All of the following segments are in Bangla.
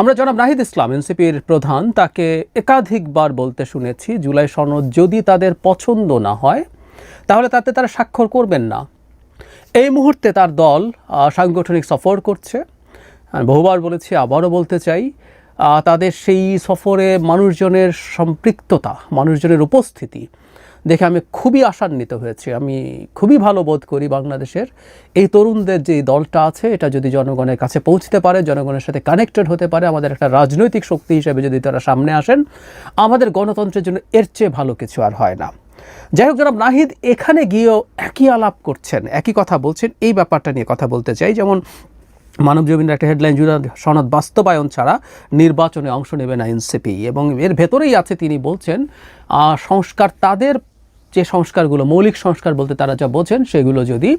আমরা জনাব নাহিদ ইসলাম, এনসিপির প্রধান, তাকে একাধিকবার বলতে শুনেছি, জুলাই সনদ যদি তাদের পছন্দ না হয়, তাহলে তাতে তারা স্বাক্ষর করবেন না। এই মুহূর্তে তার দল সাংগঠনিক সফর করছে। বহুবার বলেছি, আবারও বলতে চাই তাদের সেই সফরে মানুষজনের সম্পৃক্ততা, মানুষজনের উপস্থিতি দেখে আমি খুবই আশান্বিত হয়েছি। আমি খুবই ভালো বোধ করি বাংলাদেশের। এই তরুণদের যে দলটা আছে, এটা যদি জনগণের কাছে পৌঁছতে পারে, জনগণের সাথে কানেক্টেড হতে পারে, আমাদের একটা রাজনৈতিক শক্তি হিসেবে যদি তারা সামনে আসেন, আমাদের গণতন্ত্রের জন্য এর চেয়ে ভালো কিছু আর হয় না। যাই হোক জনাব নাহিদ, এখানে গিয়েও একই আলাপ করছেন, একই কথা বলছেন। এই ব্যাপারটা নিয়ে কথা বলতে চাই। যেমন মানব জমিনের একটা হেডলাইন জুড়ে সনদ বাস্তবায়ন ছাড়া নির্বাচনে অংশ নেবে না এনসিপি। এবং এর ভেতরেই আছে, তিনি বলছেন সংস্কার তাদের যে সংস্কারগুলো, মৌলিক সংস্কার বলতে তারা যা বোঝেন সেগুলো যদি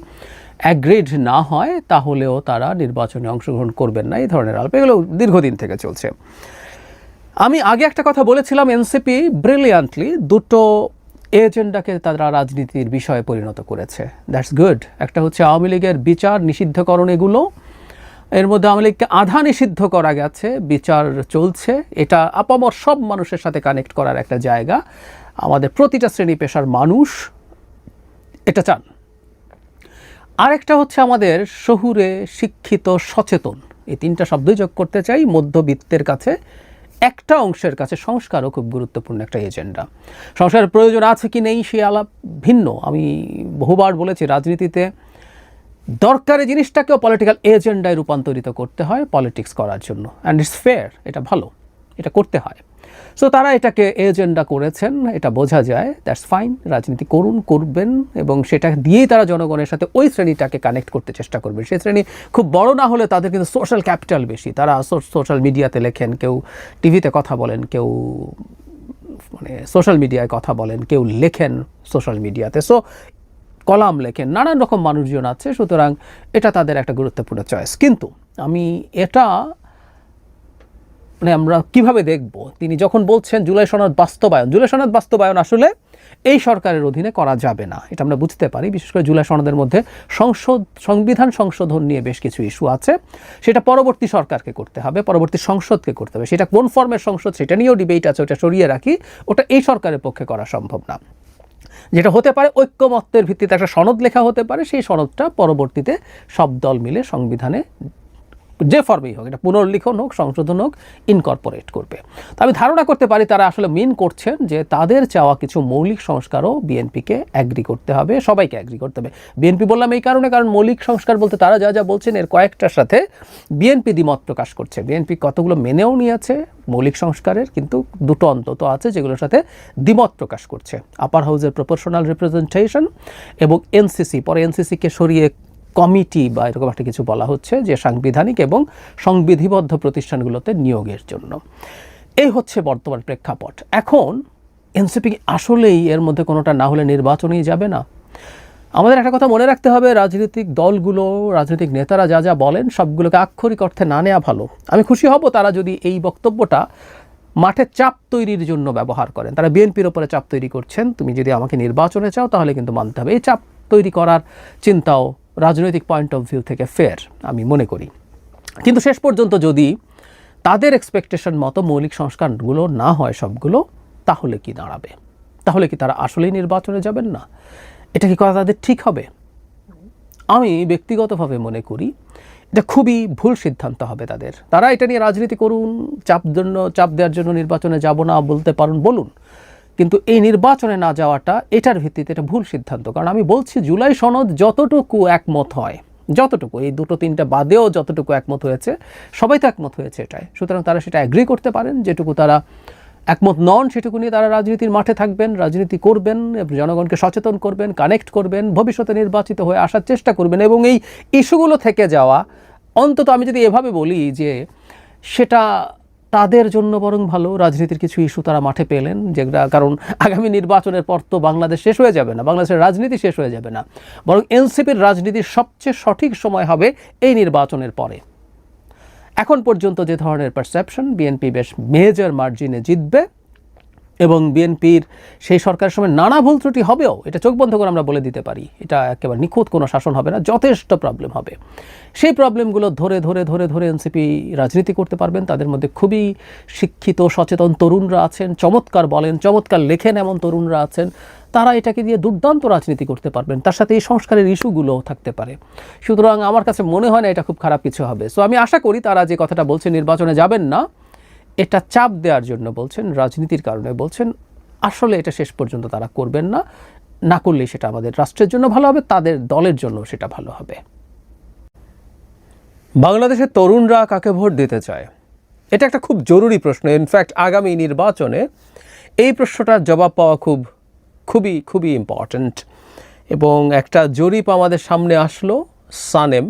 অ্যাগ্রেড না হয়, তাহলেও তারা নির্বাচনে অংশগ্রহণ করবেন না, এই ধরনের আলাপ। এগুলো দীর্ঘদিন থেকে চলছে। আমি আগে একটা কথা বলেছিলাম, এনসিপি ব্রিলিয়ান্টলি দুটো এজেন্ডাকে তারা রাজনীতির বিষয়ে পরিণত করেছে। দ্যাটস গুড একটা হচ্ছে আওয়ামী লীগের বিচার নিষিদ্ধকরণ এগুলো। এর মধ্যে আওয়ামী লীগকে আধা নিষিদ্ধ করা গেছে, বিচার চলছে। এটা আপামর সব মানুষের সাথে কানেক্ট করার একটা জায়গা। আমাদের প্রতিটা শ্রেণি পেশার মানুষ এটা চান। আরেকটা হচ্ছে আমাদের শহুরে, শিক্ষিত, সচেতন। এই তিনটা শব্দই যোগ করতে চাই, মধ্যবিত্তের কাছে, একটা অংশের কাছে। সংস্কারও খুব গুরুত্বপূর্ণ একটা এজেন্ডা। সংস্কারের প্রয়োজন আছে কি নেই সে আলাপ ভিন্ন। আমি বহুবার বলেছি, রাজনীতিতে দরকারি জিনিসটাকেও পলিটিক্যাল এজেন্ডায় রূপান্তরিত করতে হয় পলিটিক্স করার জন্য। অ্যান্ড ইটস ফেয়ার এটা ভালো, এটা করতে হয়। সো তারা এটাকে এজেন্ডা করেছেন, এটা বোঝা যায় দ্যাটস ফাইন রাজনীতি করুন, করবেন, এবং সেটা দিয়েই তারা জনগণের সাথে ওই শ্রেণীটাকে কানেক্ট করতে চেষ্টা করবে সেই শ্রেণি খুব বড় না হলে তাদের কিন্তু সোশ্যাল ক্যাপিটাল বেশি। তারা সোশ্যাল মিডিয়াতে লেখেন, কেউ টিভিতে কথা বলেন, কেউ মানে সোশ্যাল মিডিয়ায় কথা বলেন, কেউ লেখেন সোশ্যাল মিডিয়াতে সো কলাম লেখেন, নানান রকম মানুষজন আছে, সুতরাং এটা তাদের একটা গুরুত্বপূর্ণ চয়েস কিন্তু আমি এটা মানে আমরা কীভাবে দেখব? তিনি যখন বলছেন জুলাই সনদ বাস্তবায়ন, জুলাই সনদ বাস্তবায়ন আসলে এই সরকারের অধীনে করা যাবে না। এটা আমরা বুঝতে পারি। বিশেষ করে জুলাই সনদের মধ্যে সংসদ, সংবিধান সংশোধন নিয়ে বেশ কিছু ইস্যু আছে। সেটা পরবর্তী সরকারকে করতে হবে, পরবর্তী সংসদকে করতে হবে। সেটা কোন ফর্মের সংসদ সেটা নিয়েও ডিবেট আছে, ওটা সরিয়ে রাখি। ওটা এই সরকারের পক্ষে করা সম্ভব না। যেটা হতে পারে ঐক্যমত্যের ভিত্তিতে একটা সনদ লেখা হতে পারে। সেই সনদটা পরবর্তীতে সব দল মিলে সংবিধানে যে ফর্মেই হোক, এটা পুনর্লিখন হোক, সংশোধন হোক ইনকর্পোরেট করবে। তো আমি ধারণা করতে পারি তারা আসলে মিন করছেন যে তাদের চাওয়া কিছু মৌলিক সংস্কারও বিএনপিকে অ্যাগ্রি করতে হবে, সবাইকে অ্যাগ্রি করতে হবে। বিএনপি বললাম এই কারণে, কারণ মৌলিক সংস্কার বলতে তারা যা যা বলছেন, এর কয়েকটার সাথে বিএনপি দ্বিমত প্রকাশ করছে। বিএনপি কতগুলো মেনেও নিয়েছে মৌলিক সংস্কারের, কিন্তু দুটো অন্তত আছে যেগুলোর সাথে দ্বিমত প্রকাশ করছে। আপার হাউসের প্রপোর্শনাল রিপ্রেজেন্টেশন এবং এনসিসি পরে এনসিসিকে সরিয়ে কমিটি বা এরকম একটা কিছু বলা হচ্ছে যে সাংবিধানিক এবং সংবিধিবদ্ধ প্রতিষ্ঠানগুলোতে নিয়োগের জন্য। এই হচ্ছে বর্তমান প্রেক্ষাপট। এখন এনসিপি আসলেই এর মধ্যে কোনোটা না হলে নির্বাচনেই যাবে না? আমাদের একটা কথা মনে রাখতে হবে, রাজনৈতিক দলগুলো, রাজনৈতিক নেতারা যা যা বলেন সবগুলোকে আক্ষরিক অর্থে না নেওয়া ভালো। আমি খুশি হব তারা যদি এই বক্তব্যটা মাঠে চাপ তৈরির জন্য ব্যবহার করেন। তারা বিএনপির ওপরে চাপ তৈরি করছেন। তুমি যদি আমাকে নির্বাচনে চাও তাহলে কিন্তু মানতে হবে। এই চাপ তৈরি করার চিন্তাও রাজনৈতিক পয়েন্ট অফ ভিউ থেকে ফেয়ার আমি মনে করি। কিন্তু শেষ পর্যন্ত যদি তাদের এক্সপেকটেশন মতো মৌলিক সংস্কারগুলো না হয় সবগুলো, তাহলে কি দাঁড়াবে? তাহলে কি তারা আসলেই নির্বাচনে যাবেন না? এটা কি করা তাদের ঠিক হবে? আমি ব্যক্তিগতভাবে মনে করি এটা খুবই ভুল সিদ্ধান্ত হবে তাদের। তারা এটা নিয়ে রাজনীতি করুন, চাপ জন্য, চাপ দেওয়ার জন্য নির্বাচনে যাব না বলতে পারুন, বলুন। কিন্তু এই নির্বাচনে না যাওয়াটা এটার ভিত্তিতে এটা ভুল সিদ্ধান্ত। কারণ আমি বলছি জুলাই সনদ যতটুকু একমত হয়, যতটুকু, এই দুটো তিনটা বাদেও যতটুকু একমত হয়েছে, সবাই তো একমত হয়েছে এটাই। সুতরাং তারা সেটা অ্যাগ্রি করতে পারেন, যেটুকু তারা একমত নন সেটুকু নিয়ে তারা রাজনীতির মাঠে থাকবেন, রাজনীতি করবেন, জনগণকে সচেতন করবেন কানেক্ট করবেন, ভবিষ্যতে নির্বাচিত হয়ে আসার চেষ্টা করবেন এবং এই ইস্যুগুলো থেকে যাওয়া, অন্তত আমি যদি এভাবে বলি যে সেটা তাদের জন্য বরং ভালো। রাজনীতির কিছু ইস্যু তারা মাঠে পেলেন যেটা কারণ আগামী নির্বাচনের পর তো বাংলাদেশ শেষ হয়ে যাবে না, বাংলাদেশের রাজনীতি শেষ হয়ে যাবে না। বরং এনসিপির রাজনীতির সবচেয়ে সঠিক সময় হবে এই নির্বাচনের পরে। এখন পর্যন্ত যে ধরনের পারসেপশন বিএনপি বেশ মেজর মার্জিনে জিতবে। এবং বিএনপির সেই সরকারের সময় নানা ভুল ত্রুটি হবেও, এটা চোখ বন্ধ করে আমরা বলে দিতে পারি, এটা একেবারে নিখুঁত কোনো শাসন হবে না, যথেষ্ট প্রবলেম হবে। সেই প্রবলেমগুলো ধরে ধরে ধরে ধরে এনসিপি রাজনীতি করতে পারবেন, তাদের মধ্যে খুবই শিক্ষিত, সচেতন তরুণরা আছেন, চমৎকার বলেন, চমৎকার লেখেন এমন তরুণরা আছেন, তারা এটাকে দিয়ে দুর্দান্ত রাজনীতি করতে পারবেন, তার সাথে এই সংস্কারের ইস্যুগুলোও থাকতে পারে। সুতরাং আমার কাছে মনে হয় না এটা খুব খারাপ কিছু হবে। সো আমি আশা করি তারা যে কথাটা বলছে নির্বাচনে যাবেন না এটা চাপ দেওয়ার জন্য বলছেন, রাজনীতির কারণে বলছেন, আসলে এটা শেষ পর্যন্ত তারা করবেন না না করলেই সেটা আমাদের রাষ্ট্রের জন্য ভালো হবে, তাদের দলের জন্য সেটা ভালো হবে। বাংলাদেশের তরুণরা কাকে ভোট দিতে চায়? এটা একটা খুব জরুরি প্রশ্ন। ইনফ্যাক্ট আগামী নির্বাচনে এই প্রশ্নটার জবাব পাওয়া খুব, খুবই খুবই ইম্পর্ট্যান্ট এবং একটা জরিপ আমাদের সামনে আসলো, সানেম,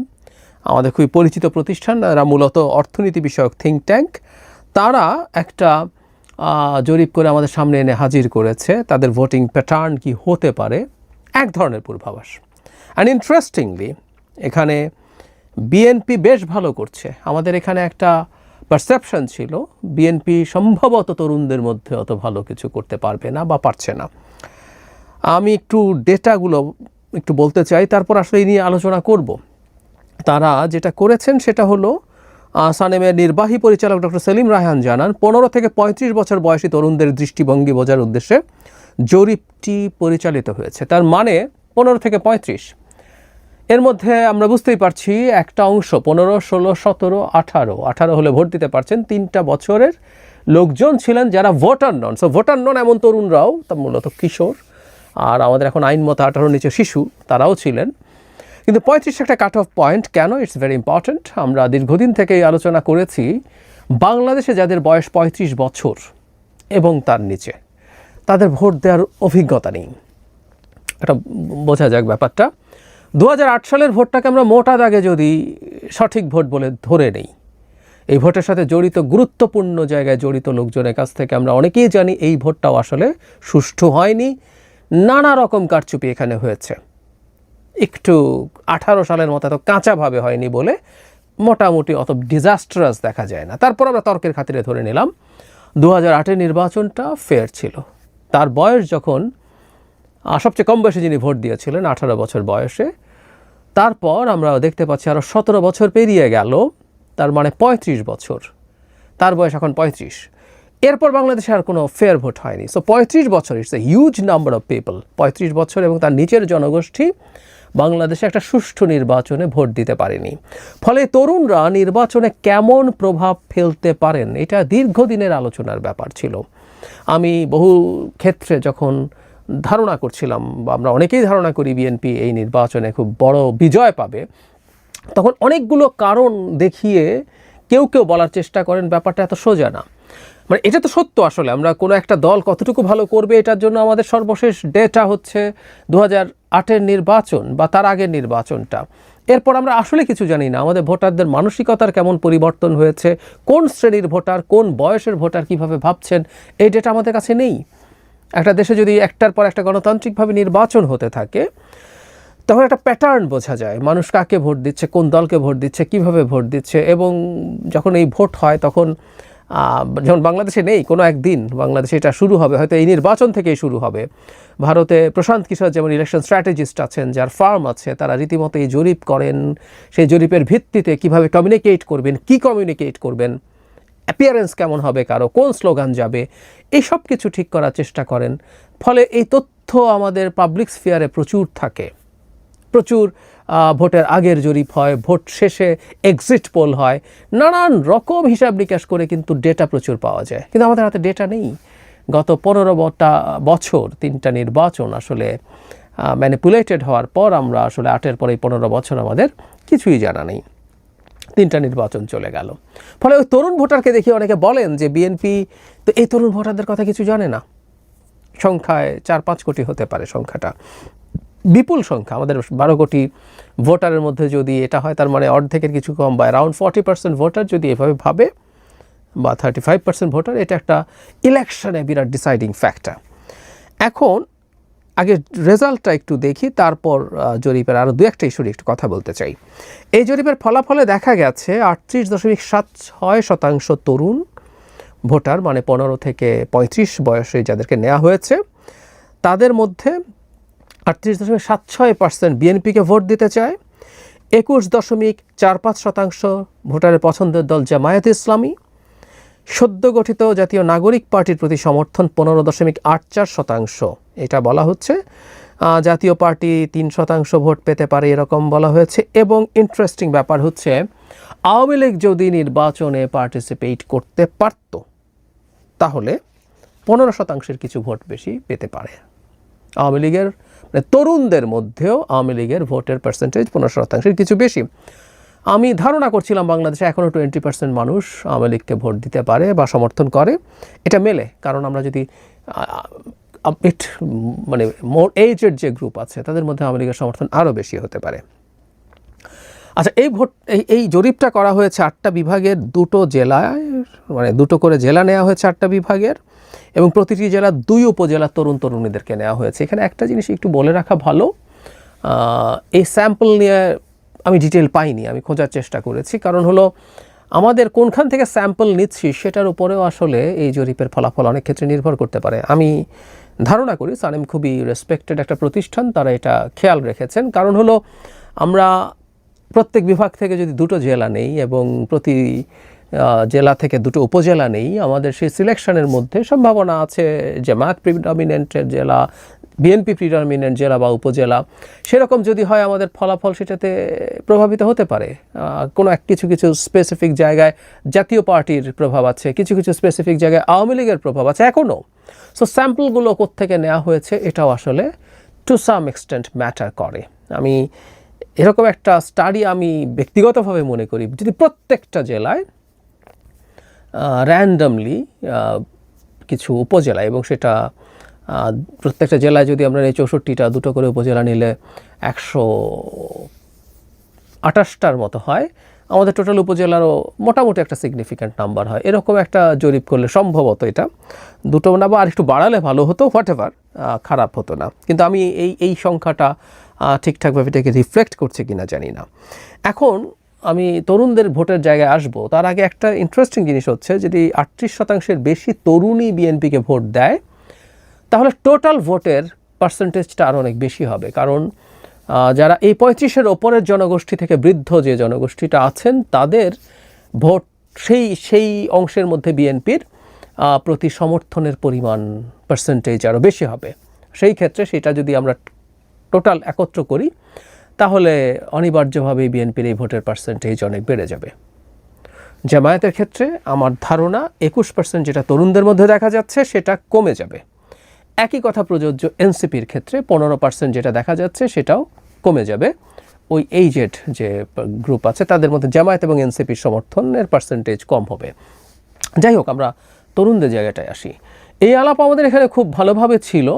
আমাদের খুবই পরিচিত প্রতিষ্ঠান, এরা মূলত অর্থনীতি বিষয়ক থিঙ্ক ট্যাঙ্ক তারা একটা জরিপ করে আমাদের সামনে এনে হাজির করেছে। তাদের ভোটিং প্যাটার্ন কি হতে পারে? এক ধরনের পূর্বাভাস। অ্যান্ড ইন্টারেস্টিংলি এখানে বিএনপি বেশ ভালো করছে। আমাদের এখানে একটা পারসেপশন ছিল বিএনপি সম্ভবত তরুণদের মধ্যে অত ভালো কিছু করতে পারবে না বা পারছে না। আমি একটু ডেটাগুলো একটু বলতে চাই, তারপর আসলে এই নিয়ে আলোচনা করব। তারা যেটা করেছেন সেটা হলো সানেমের নির্বাহী পরিচালক ডক্টর সেলিম রায়হান জানান, পনেরো থেকে পঁয়ত্রিশ বছর বয়সী তরুণদের দৃষ্টিভঙ্গি বোঝার উদ্দেশ্যে জরিপটি পরিচালিত হয়েছে। তার মানে পনেরো থেকে পঁয়ত্রিশ। এর মধ্যে আমরা বুঝতেই পারছি একটা অংশ, পনেরো, ষোলো, সতেরো, আঠারো। আঠারো হলে ভোট দিতে পারছেন তিনটা বছরের লোকজন ছিলেন যারা ভোটার নন। সো ভোটার নন এমন তরুণরাও, তা মূলত কিশোর। আর আমাদের এখন আইন মতো আঠারো নিচে শিশু, তারাও ছিলেন। কিন্তু পঁয়ত্রিশ একটা কাট অফ পয়েন্ট কেন? ইটস ভেরি ইম্পর্ট্যান্ট আমরা দীর্ঘদিন থেকেই আলোচনা করেছি বাংলাদেশে যাদের বয়স পঁয়ত্রিশ বছর এবং তার নিচে, তাদের ভোট দেওয়ার অভিজ্ঞতা নেই। এটা বোঝা যাক ব্যাপারটা। দু হাজার আট সালের ভোটটাকে আমরা মোটা দাগে যদি সঠিক ভোট বলে ধরে নেই, এই ভোটের সাথে জড়িত গুরুত্বপূর্ণ জায়গায় জড়িত লোকজনের কাছ থেকে আমরা অনেকেই জানি এই ভোটটাও আসলে সুষ্ঠু হয়নি। নানা রকম কারচুপি এখানে হয়েছে। একটু আঠারো সালের মতো এত কাঁচাভাবে হয়নি বলে মোটামুটি অত ডিজাস্টারাস দেখা যায় না। তারপর আমরা তর্কের খাতিরে ধরে নিলাম দু হাজার আটের নির্বাচনটা ফেয়ার ছিল। তার বয়স যখন সবচেয়ে কম বয়সে যিনি ভোট দিয়েছিলেন, আঠারো বছর বয়সে, তারপর আমরা দেখতে পাচ্ছি আরও সতেরো বছর পেরিয়ে গেল, তার মানে পঁয়ত্রিশ বছর। তার বয়স এখন পঁয়ত্রিশ। এরপর বাংলাদেশে আর কোনো ফেয়ার ভোট হয়নি। সো পঁয়ত্রিশ বছর it's a huge number of people পঁয়ত্রিশ বছর এবং তার নিচের জনগোষ্ঠী বাংলাদেশে একটা সুষ্ঠু নির্বাচনে ভোট দিতে পারেনি। ফলে তরুণরা নির্বাচনে কেমন প্রভাব ফেলতে পারেন, এটা দীর্ঘদিনের আলোচনার ব্যাপার ছিল। আমি বহু ক্ষেত্রে যখন ধারণা করছিলাম, বা আমরা অনেকেই ধারণা করি বিএনপি এই নির্বাচনে খুব বড় বিজয় পাবে, তখন অনেকগুলো কারণ দেখিয়ে কেউ কেউ বলার চেষ্টা করেন, ব্যাপারটা এত সোজা না। মানে এটা তো সত্য আসলে, আমরা কোনো একটা দল কতটুকু ভালো করবে এটার জন্য আমাদের সর্বশেষ ডেটা হচ্ছে দু হাজার আটের নির্বাচন বা তার আগের নির্বাচনটা। এরপর আমরা আসলে কিছু জানি না, আমাদের ভোটারদের মানসিকতার কেমন পরিবর্তন হয়েছে, কোন শ্রেণির ভোটার, কোন বয়সের ভোটার কীভাবে ভাবছেন, এই ডেটা আমাদের কাছে নেই। একটা দেশে যদি একটার পর একটা গণতান্ত্রিকভাবে নির্বাচন হতে থাকে তখন একটা প্যাটার্ন বোঝা যায়, মানুষ কাকে ভোট দিচ্ছে, কোন দলকে ভোট দিচ্ছে, কীভাবে ভোট দিচ্ছে, এবং যখন এই ভোট হয় তখন যেমন বাংলাদেশে নেই, কোনো একদিন বাংলাদেশে এটা শুরু হবে, হয়তো এই নির্বাচন থেকেই শুরু হবে। ভারতে প্রশান্ত কিশোর যেমন ইলেকশন স্ট্র্যাটেজিস্ট আছেন, যার ফার্ম আছে, তারা রীতিমতো এই জরিপ করেন। সেই জরিপের ভিত্তিতে কীভাবে কমিউনিকেট করবেন, কি কমিউনিকেট করবেন অ্যাপিয়ারেন্স কেমন হবে কারও, কোন স্লোগান যাবে এই সব কিছু ঠিক করার চেষ্টা করেন। ফলে এই তথ্য আমাদের পাবলিক স্ফিয়ারে প্রচুর থাকে। প্রচুর ভোটের আগের জরিপ হয়, ভোট শেষে এক্সিট পোল হয়। নানান রকম হিসাব নিকাশ করে কিন্তু ডেটা প্রচুর পাওয়া যায়। কিন্তু আমাদের হাতে ডেটা নেই। গত পনেরো বছর তিনটা নির্বাচন আসলে ম্যানিপুলেটেড হওয়ার পর আমরা আসলে আটের পরে পনেরো বছর আমাদের কিছুই জানা নেই। তিনটা নির্বাচন চলে গেল। ফলে ওই তরুণ ভোটারকে দেখি অনেকে বলেন যে বিএনপি তো এই তরুণ ভোটারদের কথা কিছু জানে না? সংখ্যায় চার পাঁচ কোটি হতে পারে সংখ্যাটা। বিপুল সংখ্যা, আমাদের বারো কোটি ভোটারের মধ্যে যদি এটা হয়, তার মানে অর্ধেকের কিছু কম বা অ্যারাউন্ড ফর্টি পার্সেন্ট ভোটার যদি এভাবে ভাবে, বা থার্টি ফাইভ পার্সেন্ট ভোটার, এটা একটা ইলেকশনে বিরাট ডিসাইডিং ফ্যাক্টর এখন, আগে রেজাল্টটা একটু দেখি, তারপর জরিপের আরও দু একটা ইস্যুর একটু কথা বলতে চাই। এই জরিপের ফলাফলে দেখা গেছে, আটত্রিশ দশমিক সাত ছয় শতাংশ তরুণ ভোটার মানে পনেরো থেকে পঁয়ত্রিশ বয়সে যাদেরকে নেওয়া হয়েছে, তাদের মধ্যে আটত্রিশ দশমিক সাত ছয় পার্সেন্ট বিএনপিকে ভোট দিতে চায়। একুশ দশমিক চার পাঁচ শতাংশ ভোটারের পছন্দের দল জামায়াত ইসলামী। সদ্য গঠিত জাতীয় নাগরিক পার্টির প্রতি সমর্থন পনেরো দশমিক আট চার শতাংশ। এটা বলা হচ্ছে জাতীয় পার্টি তিন শতাংশ ভোট পেতে পারে এরকম বলা হয়েছে। এবং ইন্টারেস্টিং ব্যাপার হচ্ছে, আওয়ামী লীগ যদি নির্বাচনে পার্টিসিপেট করতে পারত, তাহলে পনেরো শতাংশের কিছু ভোট বেশি পেতে পারে। আওয়ামী লীগের তরুণদের মধ্যেও আওয়ামী লীগের ভোটের পার্সেন্টেজ পনেরো শতাংশের কিছু বেশি। আমি ধারণা করছিলাম বাংলাদেশে এখনও টোয়েন্টি পার্সেন্ট মানুষ আওয়ামী লীগকে ভোট দিতে পারে বা সমর্থন করে। এটা মেলে, কারণ আমরা যদি ইট মানে মোর এজের যে গ্রুপ আছে, তাদের মধ্যে আওয়ামী লীগের সমর্থন আরও বেশি হতে পারে। আচ্ছা এই ভোট এই জরিপটা করা হয়েছে আটটা বিভাগের, দুটো জেলায় মানে দুটো করে জেলা নেওয়া হয়েছে আটটা বিভাগের। এবং প্রতিটি জেলা দুই উপজেলার তরুণ তরুণীদেরকে নেওয়া হয়েছে। এখানে একটা জিনিস একটু বলে রাখা ভালো। এই স্যাম্পল নিয়ে আমি ডিটেল পাইনি, আমি খোঁজার চেষ্টা করেছি। কারণ হলো, আমাদের কোনখান থেকে স্যাম্পল নিচ্ছি সেটার উপরেও আসলে এই জরিপের ফলাফল অনেক ক্ষেত্রে নির্ভর করতে পারে। আমি ধারণা করি সানেম খুবই রেসপেক্টেড একটা প্রতিষ্ঠান, তারা এটা খেয়াল রেখেছেন। কারণ হলো, আমরা প্রত্যেক বিভাগ থেকে যদি দুটো জেলা নেই এবং প্রতি জেলা থেকে দুটো উপজেলা নেই। আমাদের সেই সিলেকশনের মধ্যে সম্ভাবনা আছে যে জামায়াত প্রিডমিনেন্টের জেলা বিএনপি প্রিডমিনেন্ট জেলা বা উপজেলা। সেরকম যদি হয়, আমাদের ফলাফল সেটাতে প্রভাবিত হতে পারে। কোনো এক কিছু কিছু স্পেসিফিক জায়গায় জাতীয় পার্টির প্রভাব আছে, কিছু কিছু স্পেসিফিক জায়গায় আওয়ামী লীগের প্রভাব আছে এখনও সো স্যাম্পলগুলো কোত্থেকে নেওয়া হয়েছে, এটাও আসলে টু সাম এক্সটেন্ট ম্যাটার করে। আমি এরকম একটা স্টাডি আমি ব্যক্তিগতভাবে মনে করি, যদি প্রত্যেকটা জেলায় র্যান্ডামলি কিছু উপজেলা এবং সেটা প্রত্যেকটা জেলায় যদি আমরা এই চৌষট্টিটা দুটো করে উপজেলা নিলে একশো আঠাশটার মতো হয়। আমাদের টোটাল উপজেলারও মোটামুটি একটা সিগনিফিক্যান্ট নাম্বার হয়। এরকম একটা জরিপ করলে সম্ভবত এটা। দুটো না, বা আর একটু বাড়ালে ভালো হতো হোয়াট এভার খারাপ হতো না। কিন্তু আমি এই এই সংখ্যাটা ঠিকঠাকভাবে এটাকে রিফ্লেক্ট করছে কিনা জানি না। এখন আমি তরুণদের ভোটের জায়গায় আসব, তার আগে একটা ইন্টারেস্টিং জিনিস হচ্ছে, যদি আটত্রিশ শতাংশের বেশি তরুণই বিএনপিকে ভোট দেয়, তাহলে টোটাল ভোটের পার্সেন্টেজটা আরও অনেক বেশি হবে। কারণ যারা এই পঁয়ত্রিশের ওপরের জনগোষ্ঠী থেকে বৃদ্ধ যে জনগোষ্ঠীটা আছেন, তাদের ভোট সেই সেই অংশের মধ্যে বিএনপির প্রতি সমর্থনের পরিমাণ পার্সেন্টেজ আরও বেশি হবে। সেই ক্ষেত্রে সেটা যদি আমরা টোটাল একত্র করি তাহলে অনিবার্যভাবেই বিএনপির এই ভোটের পার্সেন্টেজ অনেক বেড়ে যাবে। জামায়াতের ক্ষেত্রে আমার ধারণা একুশ পার্সেন্ট যেটা তরুণদের মধ্যে দেখা যাচ্ছে সেটা কমে যাবে। একই কথা প্রযোজ্য এনসিপির ক্ষেত্রে পনেরো পার্সেন্ট যেটা দেখা যাচ্ছে সেটাও কমে যাবে। ওই এইজেড যে গ্রুপ আছে তাদের মধ্যে জামায়াত এবং এনসিপির সমর্থনের পার্সেন্টেজ কম হবে। যাই হোক, আমরা তরুণদের জায়গাটায় আসি। এই আলাপ আমাদের এখানে খুব ভালোভাবে ছিল।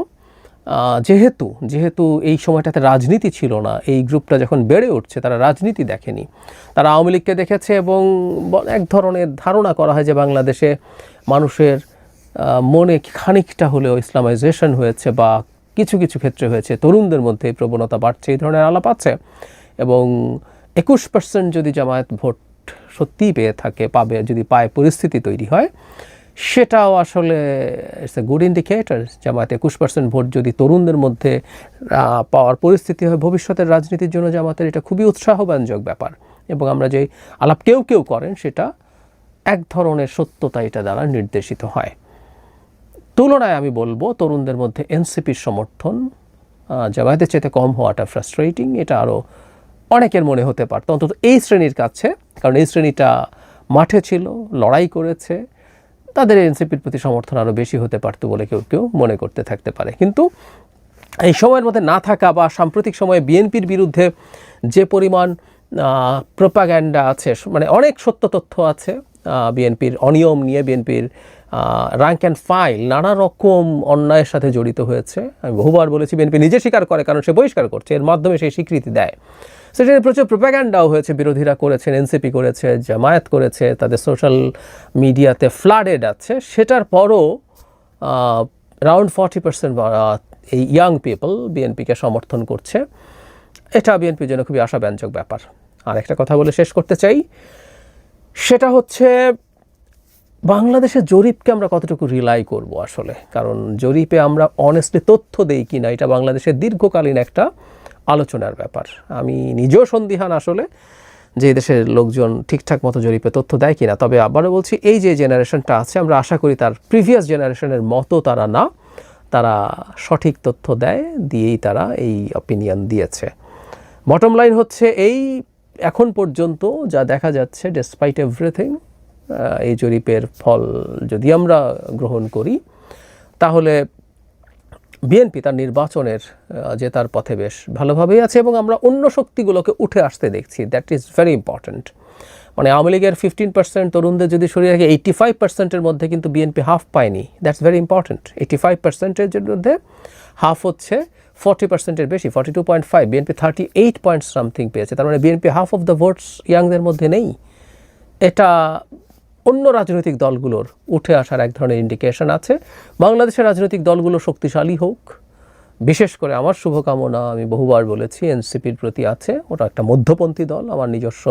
যেহেতু যেহেতু এই সময়টাতে রাজনীতি ছিল না, এই গ্রুপটা যখন বেড়ে উঠছে, তারা রাজনীতি দেখেনি। তারা আওয়ামী লীগকে দেখেছে এবং এক ধরনের ধারণা করা হয় যে বাংলাদেশে মানুষের মনে খানিকটা হলেও ইসলামাইজেশন হয়েছে বা কিছু কিছু ক্ষেত্রে হয়েছে। তরুণদের মধ্যে প্রবণতা বাড়ছে, এই ধরনের আলাপ আছে। এবং একুশ পার্সেন্ট যদি জামায়াত ভোট সত্যিই পেয়ে থাকে, পাবে, যদি পায়, পরিস্থিতি তৈরি হয় সেটাও আসলে it's a good indicator Jamaat একুশ পার্সেন্ট ভোট যদি তরুণদের মধ্যে পাওয়ার পরিস্থিতি হয়, ভবিষ্যতের রাজনীতির জন্য জামাতের এটা খুবই উৎসাহব্যঞ্জক ব্যাপার। এবং আমরা যে আলাপ কেউ কেউ করেন, সেটা এক ধরনের সত্যতা এটা দ্বারা নির্দেশিত হয়। তুলনায় আমি বলব, তরুণদের মধ্যে এনসিপির সমর্থন জামায়াতের চেয়ে কম হওয়াটা ফ্রাস্ট্রেটিং এটা আরও অনেকের মনে হতে পারতো। অন্তত এই শ্রেণির কাছে, কারণ এই শ্রেণীটা মাঠে ছিল, লড়াই করেছে তাদের এনসিপির প্রতি সমর্থন আরও বেশি হতে পারত বলে কেউ কেউ মনে করতে থাকতে পারে। কিন্তু এই সময়ের মধ্যে না থাকা বা সাম্প্রতিক সময়ে বিএনপির বিরুদ্ধে যে পরিমাণ প্রোপাগ্যান্ডা আছে মানে অনেক সত্য তথ্য আছে বিএনপির অনিয়ম নিয়ে বিএনপির র্যাঙ্ক অ্যান্ড ফাইল নানা রকম অন্যায়ের সাথে জড়িত হয়েছে। আমি বহুবার বলেছি, বিএনপি নিজে স্বীকার করে, কারণ সে বহিষ্কার করছে, এর মাধ্যমে সেই স্বীকৃতি দেয়। সেটা প্রচুর প্রোপাগ্যান্ডাও হয়েছে, বিরোধীরা করেছেন এনসিপি করেছে, জামায়াত করেছে, তাদের সোশ্যাল মিডিয়াতে ফ্লাডেড আছে। সেটার পরও রাউন্ড ফর্টি পার্সেন্ট এই ইয়াং পিপল বিএনপিকে সমর্থন করছে। এটা বিএনপির জন্য খুবই আশাব্যঞ্জক ব্যাপার। আর একটা কথা বলে শেষ করতে চাই। সেটা হচ্ছে বাংলাদেশের জরিপকে আমরা কতটুকু রিলাই করব আসলে? কারণ জরিপে আমরা অনেস্টলি তথ্য দেই কি না এটা বাংলাদেশের দীর্ঘকালীন একটা আলোচনার ব্যাপার। আমি নিজেও সন্দিহান আসলে যে দেশের লোকজন ঠিকঠাক মতো জরিপে তথ্য দেয় কিনা। তবে আবারও বলছি, এই যে জেনারেশনটা আছে, আমরা আশা করি তার প্রিভিয়াস জেনারেশনের মতো তারা না, তারা সঠিক তথ্য দেয়, দিয়েই তারা এই অপিনিয়ন দিয়েছে। বটম লাইন হচ্ছে, এই এখন পর্যন্ত যা দেখা যাচ্ছে ডেসপাইট এভরিথিং এই জরিপের ফল যদি আমরা গ্রহণ করি তাহলে বিএনপি তার নির্বাচনের আহ, জেতার পথে বেশ ভালোভাবেই আছে এবং আমরা অন্য শক্তিগুলোকে উঠে আসতে দেখছি। দ্যাট ইজ ভেরি ইম্পর্ট্যান্ট মানে আওয়ামী লীগের ফিফটিন পার্সেন্ট তরুণদের যদি সরিয়ে রাখে এইটি ফাইভ পার্সেন্টের মধ্যে কিন্তু বিএনপি হাফ পায়নি। That's very important eighty five পার্সেন্টের মধ্যে হাফ হচ্ছে ফর্টি পার্সেন্টের বেশি forty two point five BNP thirty eight point something পেয়েছে। তার মানে BNP half of the votes ইয়াংদের মধ্যে নেই। এটা অন্য রাজনৈতিক দলগুলোর উঠে আসার এক ধরনের ইন্ডিকেশন আছে। বাংলাদেশের রাজনৈতিক দলগুলো শক্তিশালী হোক। বিশেষ করে আমার শুভকামনা আমি বহুবার বলেছি এনসিপির প্রতি আছে। ওটা একটা মধ্যপন্থী দল। আমার নিজস্ব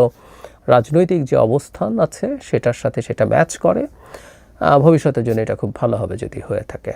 রাজনৈতিক যে অবস্থান আছে, সেটার সাথে সেটা ম্যাচ করে। ভবিষ্যতের জন্য এটা খুব ভালো হবে যদি হয়ে থাকে।